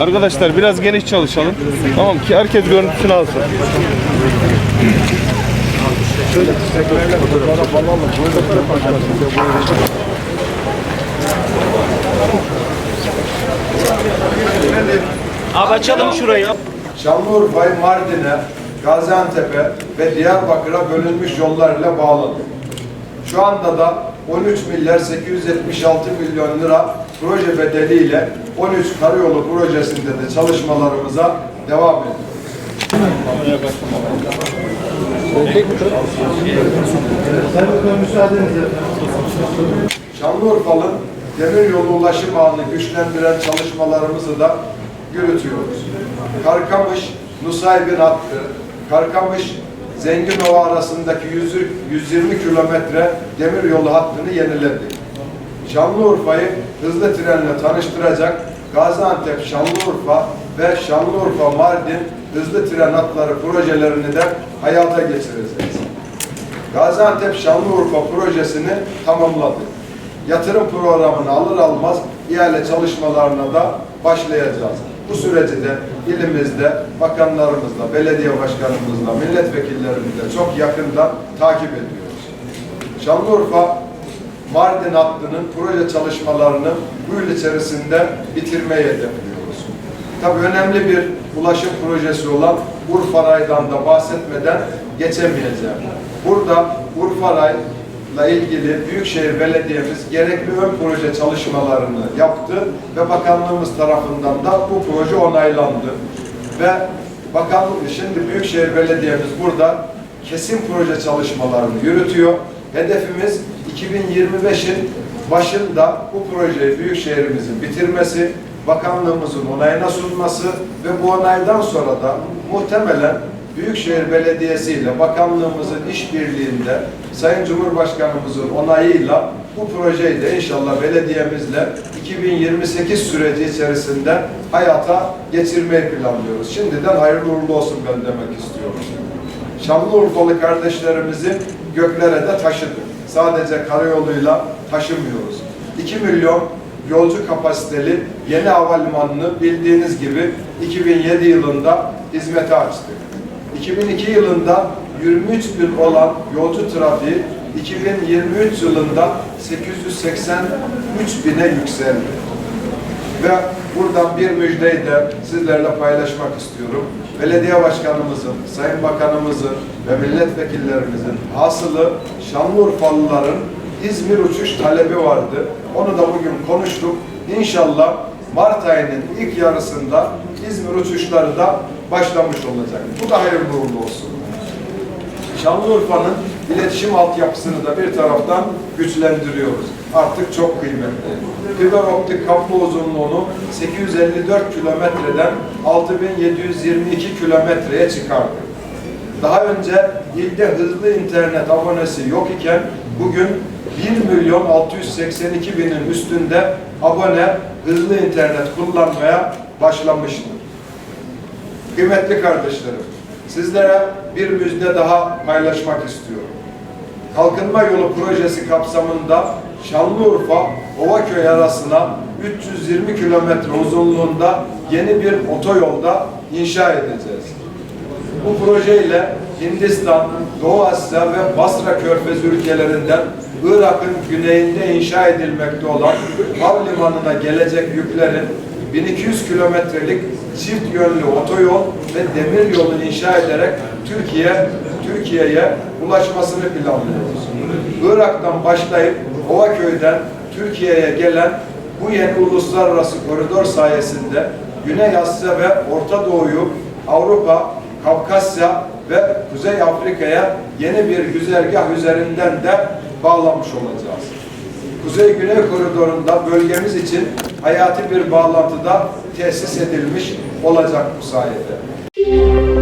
Arkadaşlar biraz geniş çalışalım. Tamam ki herkes görüntüsünü alsın. Abi açalım şurayı. Şanlıurfa'yı Mardin'e, Gaziantep'e ve Diyarbakır'a bölünmüş yollarla bağladı. Şu anda da 13 milyar 876 milyon lira proje bedeliyle 13 karayolu projesinde de çalışmalarımıza devam ediyoruz. Şanlıurfa'nın demiryolu ulaşım ağını güçlendiren çalışmalarımızı da yürütüyoruz. Karkamış, Nusaybin hattı, Karkamış, Zenginova arasındaki 100 120 kilometre demiryolu hattını yeniledik. Şanlıurfa'yı hızlı trenle tanıştıracak Gaziantep, Şanlıurfa ve Şanlıurfa, Mardin hızlı tren hatları projelerini de hayata geçireceğiz. Gaziantep Şanlıurfa projesini tamamladık. Yatırım programını alır almaz ihale çalışmalarına da başlayacağız. Bu süreci de ilimizde bakanlarımızla, belediye başkanımızla, milletvekillerimizle çok yakından takip ediyoruz. Şanlıurfa Mardin hattının proje çalışmalarını bu yıl içerisinde bitirmeyi hedefliyoruz. Tabii önemli bir ulaşım projesi olan Urfaray'dan da bahsetmeden geçemeyeceğim. Burada Urfaray'la ilgili Büyükşehir Belediye'miz gerekli ön proje çalışmalarını yaptı ve bakanlığımız tarafından da bu proje onaylandı. Ve bakanlık şimdi Büyükşehir Belediye'miz burada kesin proje çalışmalarını yürütüyor. Hedefimiz 2025'in başında bu projeyi Büyükşehirimizin bitirmesi, bakanlığımızın onayına sunması ve bu onaydan sonra da muhtemelen Büyükşehir Belediyesi ile bakanlığımızın işbirliğinde Sayın Cumhurbaşkanımızın onayıyla bu projeyi de inşallah belediyemizle 2028 süreci içerisinde hayata geçirmeyi planlıyoruz. Şimdiden hayırlı uğurlu olsun ben demek istiyorum. Şanlıurfalı kardeşlerimizi göklere de taşıdık. Sadece karayoluyla taşımıyoruz. 2 milyon yolcu kapasiteli yeni havalimanını bildiğiniz gibi 2007 yılında hizmete açtık. 2002 yılında 23 bin olan yolcu trafiği 2023 yılında 883 bine yükseldi. Ve buradan bir müjdeyi de sizlerle paylaşmak istiyorum. Belediye başkanımızın, sayın bakanımızın ve milletvekillerimizin hasılı Şanlıurfalıların İzmir uçuş talebi vardı. Onu da bugün konuştuk. İnşallah Mart ayının ilk yarısında İzmir uçuşları da başlamış olacak. Bu da hayırlı uğurlu olsun. Şanlıurfa'nın iletişim altyapısını da bir taraftan güçlendiriyoruz. Artık çok kıymetli. Fiber optik kablo uzunluğunu 854 kilometreden 6722 kilometreye çıkardık. Daha önce ilde hızlı internet abonesi yok iken bugün 1 milyon 682 binin üstünde abone hızlı internet kullanmaya başlamıştır. Kıymetli kardeşlerim, sizlere bir müjde daha paylaşmak istiyorum. Kalkınma Yolu projesi kapsamında Şanlıurfa Ovaköy arasına 320 kilometre uzunluğunda yeni bir otoyolda inşa edeceğiz. Bu projeyle Hindistan, Doğu Asya ve Basra Körfezi ülkelerinden Irak'ın güneyinde inşa edilmekte olan havlimanına gelecek yüklerin 1200 kilometrelik çift yönlü otoyol ve demir yolu inşa ederek Türkiye Türkiye'ye ulaşmasını planlıyoruz. Irak'tan başlayıp Ovaköy'den Türkiye'ye gelen bu yeni uluslararası koridor sayesinde Güney Asya ve Orta Doğu'yu Avrupa, Kafkasya ve Kuzey Afrika'ya yeni bir güzergah üzerinden de bağlamış olacağız. Kuzey-Güney koridorunda bölgemiz için hayati bir bağlantıda tesis edilmiş olacak bu sayede.